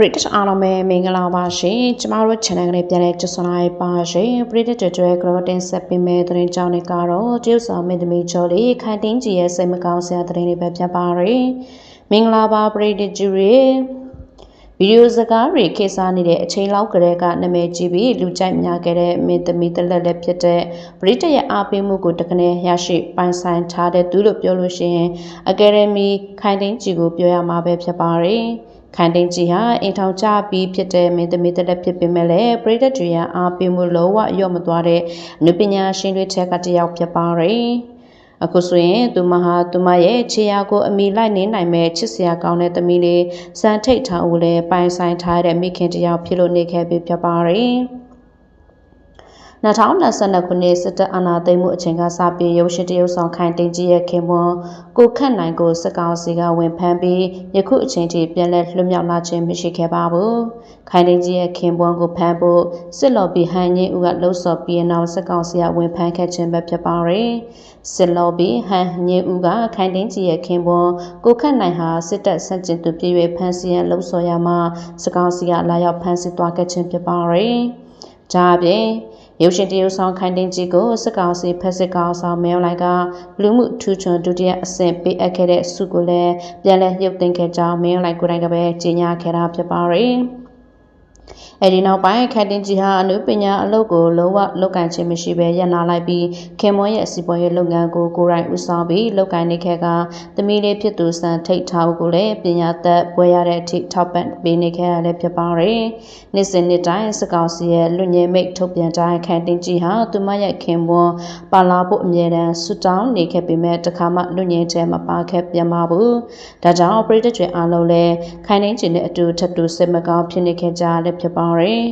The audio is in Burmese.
ပရိသတ်အားလုံးပဲမင်္ဂလာပါရှင်ကျမတို့ channel ကနေပြန်လဲကြိုဆိုလိုက်ပါရှင်ပရိသတ်တွေတွေကတော့တင်ဆက်ပေးမယ့်သတင်းကြောင်းတွေကတော့တရုတ်ဆောင်မင်းသမီးကျော်လေးခိုင်တင်းကြီးရဲ့စိတ်မကောင်းစရာသတင်းတွေပဲဖြစ်ပါရယ်မင်္ဂလာပါပရိသတ်ကြီးတွေဗီဒီယိုစကားတွေခေတ်စားနေတဲ့အချိန်လောက်ကလေးကနာမည်ကြီးပြီးလူကြိုက်များခဲ့တဲ့မင်းသမီးတလက်လက်ဖြစ်တဲ့ပရိသတ်ရဲ့အားပေးမှုကိုတကယ်ရရှိပိုင်ဆိုင်ထားတဲ့သူလို့ပြောလို့ရှိရင်အကယ်ဒမီခိုင်တင်းကြီးကိုပြောရမှာပဲဖြစ်ပါရယ် ခိုင်တင်းကြီးဟာအိမ်ထောင်ကျပြီးဖြစ်တဲ့မင်းသမီးတလက်ဖြစ်ပေမဲ့လည်းပရိသတ်တွေရဲ့အားပေးမှုလုံးဝရော့မသွားတဲ့အနုပညာရှင်တွေထက်ကတစ်ယောက်ဖြစ်ပါရယ်အခုဆိုရင်သူမဟာသူမရဲ့ခြေရာကိုအမိလိုက်နေနိုင်မဲ့ချစ်စရာကောင်းတဲ့သမီးလေးစံထိတ်ထားဦးလဲပိုင်ဆိုင်ထားတဲ့မိခင်တစ်ယောက်ဖြစ်လို့နေခဲ့ပြီဖြစ်ပါရယ် 2022ခုနှစ်စစ်တပ်အာဏာသိမ်းမှုအချိန်ကစပြီးရုပ်ရှင်တရုပ်ဆောင်ခိုင်တင်ကြီးရဲ့ခင်ပွန်းကိုခန့်နိုင်ကိုစစ်ကောင်စီကဝင်ဖမ်းပြီးယခုအချိန်ထိပြန်လည်လွတ်မြောက်လာခြင်းမရှိခဲ့ပါဘူး။ခိုင်တင်ကြီးရဲ့ခင်ပွန်းကိုဖမ်းဖို့စစ်လော်ဘီဟန်ရင်ဦးကလှုံ့ဆော်ပြီးနောက်စစ်ကောင်စီကဝင်ဖမ်းခဲ့ခြင်းပဲဖြစ်ပါရယ်။စစ်လော်ဘီဟန်ရင်ဦးကခိုင်တင်ကြီးရဲ့ခင်ပွန်းကိုခန့်နိုင်ဟာစစ်တပ်ဆန့်ကျင်သူပြည်၍ဖမ်းဆီးရန်လှုံ့ဆော်ရမှစစ်ကောင်စီကလာရောက်ဖမ်းဆီးသွားခဲ့ခြင်းဖြစ်ပါရယ်။ ဒါအပြင်ရုပ်ရှင်တရုပ်ဆောင်ခိုင်တင်ကြီးကိုစစ်ကောင်စီဖက်စစ်ကောင်ဆောင်မဲလိုက်ကလူမှုထူးချွန်ဒုတိယအဆင့်ပေးအပ်ခဲ့တဲ့စုကိုလည်းပြန်လည်ရုပ်သိမ်းခဲ့ကြောင်းမဲလိုက်ကိုယ်တိုင်ကပဲကြေညာခဲ့တာဖြစ်ပါရယ်။ အဲဒီနောက်ပိုင်းခက်တင်ကြီးဟာအနုပညာအလုပ်ကိုလုံးဝလုပ်ကင်ခြင်းမရှိဘဲရပ်နာလိုက်ပြီးခင်မွန်ရဲ့စီးပွားရေးလုပ်ငန်းကိုကိုယ်တိုင်ဦးဆောင်ပြီးလုပ်ကင်နေခဲ့ကသမီးလေးဖြစ်သူစံထိတ်ထားကိုလည်းပညာသက်ပွဲရတဲ့အထိထောက်ပံ့ပေးနေခဲ့ရလည်းဖြစ်ပါရယ်။နေ့စဉ်နေ့တိုင်းစကောက်စီရဲ့လူငယ်မိတ်ထုတ်ပြန်တိုင်းခက်တင်ကြီးဟာသူမရဲ့ခင်မွန်ပါလာဖို့အမြဲတမ်းဆွတောင်းနေခဲ့ပေမဲ့တခါမှလူငယ်ချဲမပါခဲ့ပြန်ပါဘူး။ဒါကြောင့်ပရိသတ်တွေအားလုံးလည်းခိုင်နှင်းကျင်တဲ့အတူထပ်တူစိတ်မကောင်းဖြစ်နေခဲ့ကြလည်းဖြစ်ပါရယ်